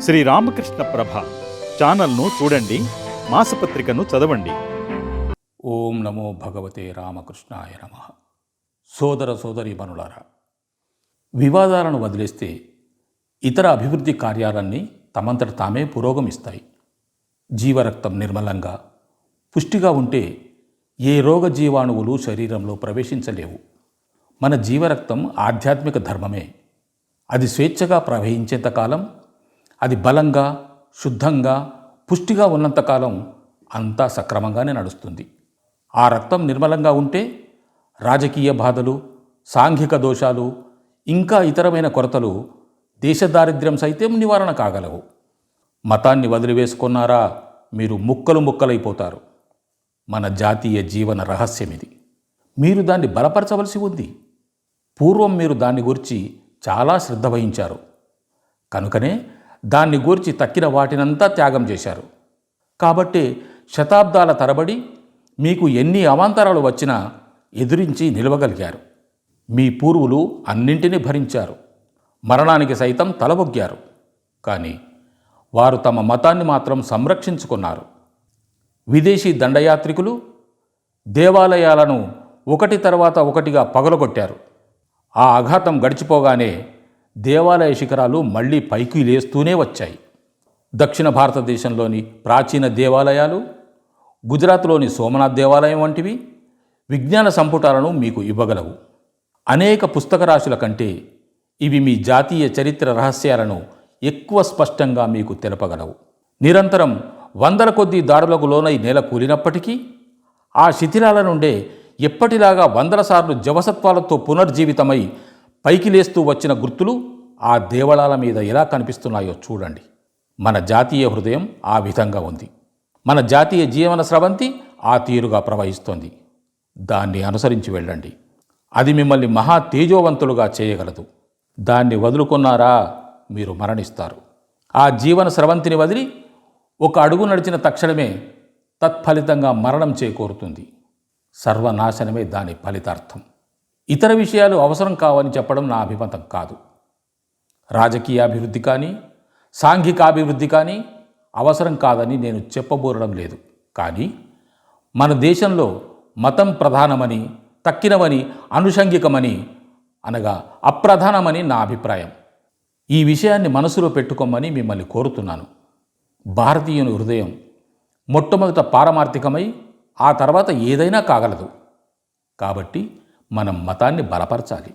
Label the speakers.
Speaker 1: శ్రీ రామకృష్ణ ప్రభ ఛానల్ను చూడండి మాసపత్రికను చదవండి.
Speaker 2: ఓం నమో భగవతే రామకృష్ణాయ నమ. సోదర సోదరి మనులారా వివాదాలను వదిలేస్తే ఇతర అభివృద్ధి కార్యాలన్నీ తమంతట తామే పురోగమిస్తాయి. జీవరక్తం నిర్మలంగా పుష్టిగా ఉంటే ఏ రోగ జీవాణువులు శరీరంలో ప్రవేశించలేవు. మన జీవరక్తం ఆధ్యాత్మిక ధర్మమే. అది స్వేచ్ఛగా ప్రవహించేంతకాలం అది బలంగా శుద్ధంగా పుష్టిగా ఉన్నంతకాలం అంతా సక్రమంగానే నడుస్తుంది. ఆ రక్తం నిర్మలంగా ఉంటే రాజకీయ బాధలు సాంఘిక దోషాలు ఇంకా ఇతరమైన కొరతలు దేశ దారిద్ర్యం సైతం నివారణ కాగలవు. మతాన్ని వదిలివేసుకున్నారా మీరు ముక్కలు ముక్కలైపోతారు. మన జాతీయ జీవన రహస్యం ఇది మీరు దాన్ని బలపరచవలసి ఉంది. పూర్వం మీరు దాన్ని గురించి చాలా శ్రద్ధ వహించారు. కనుకనే దాన్ని గూర్చి తక్కిన వాటినంతా త్యాగం చేశారు. కాబట్టి శతాబ్దాల తరబడి మీకు ఎన్ని అవాంతరాలు వచ్చినా ఎదురించి నిలవగలిగారు. మీ పూర్వులు అన్నింటినీ భరించారు. మరణానికి సైతం తలబొగ్గారు. కానీ వారు తమ మతాన్ని మాత్రం సంరక్షించుకున్నారు. విదేశీ దండయాత్రికులు దేవాలయాలను ఒకటి తర్వాత ఒకటిగా పగలగొట్టారు. ఆ ఆఘాతం గడిచిపోగానే దేవాలయ శిఖరాలు మళ్ళీ పైకి లేస్తూనే వచ్చాయి. దక్షిణ భారతదేశంలోని ప్రాచీన దేవాలయాలు గుజరాత్లోని సోమనాథ్ దేవాలయం వంటివి విజ్ఞాన సంపుటాలను మీకు ఇవ్వగలవు. అనేక పుస్తక రాశుల కంటే ఇవి మీ జాతీయ చరిత్ర రహస్యాలను ఎక్కువ స్పష్టంగా మీకు తెలపగలవు. నిరంతరం వందల కొద్దీ దాడులకు లోనై నేల కూలినప్పటికీ ఆ శిథిలాల నుండే ఎప్పటిలాగా వందల సార్లు జవసత్వాలతో పునర్జీవితమై పైకి లేస్తూ వచ్చిన గుర్తులు ఆ దేవళాల మీద ఎలా కనిపిస్తున్నాయో చూడండి. మన జాతీయ హృదయం ఆ విధంగా ఉంది. మన జాతీయ జీవన స్రవంతి ఆ తీరుగా ప్రవహిస్తోంది. దాన్ని అనుసరించి వెళ్ళండి. అది మిమ్మల్ని మహా తేజోవంతులుగా చేయగలదు. దాన్ని వదులుకున్నారా మీరు మరణిస్తారు. ఆ జీవన స్రవంతిని వదిలి ఒక అడుగు నడిచిన తక్షణమే తత్ఫలితంగా మరణం చేకూరుతుంది. సర్వనాశనమే దాని ఫలితార్థం. ఇతర విషయాలు అవసరం కావని చెప్పడం నా అభిమతం కాదు. రాజకీయ అభివృద్ధి కానీ సాంఘిక అభివృద్ధి కానీ అవసరం కాదని నేను చెప్పబోరడం లేదు. కానీ మన దేశంలో మతం ప్రధానమని తక్కినవని అనుషంగికమని అనగా అప్రధానమని నా అభిప్రాయం. ఈ విషయాన్ని మనసులో పెట్టుకోమని మిమ్మల్ని కోరుతున్నాను. భారతీయుని హృదయం మొట్టమొదట పారమార్థికమై ఆ తర్వాత ఏదైనా కాగలదు. కాబట్టి మనం మతాన్ని బలపరచాలి.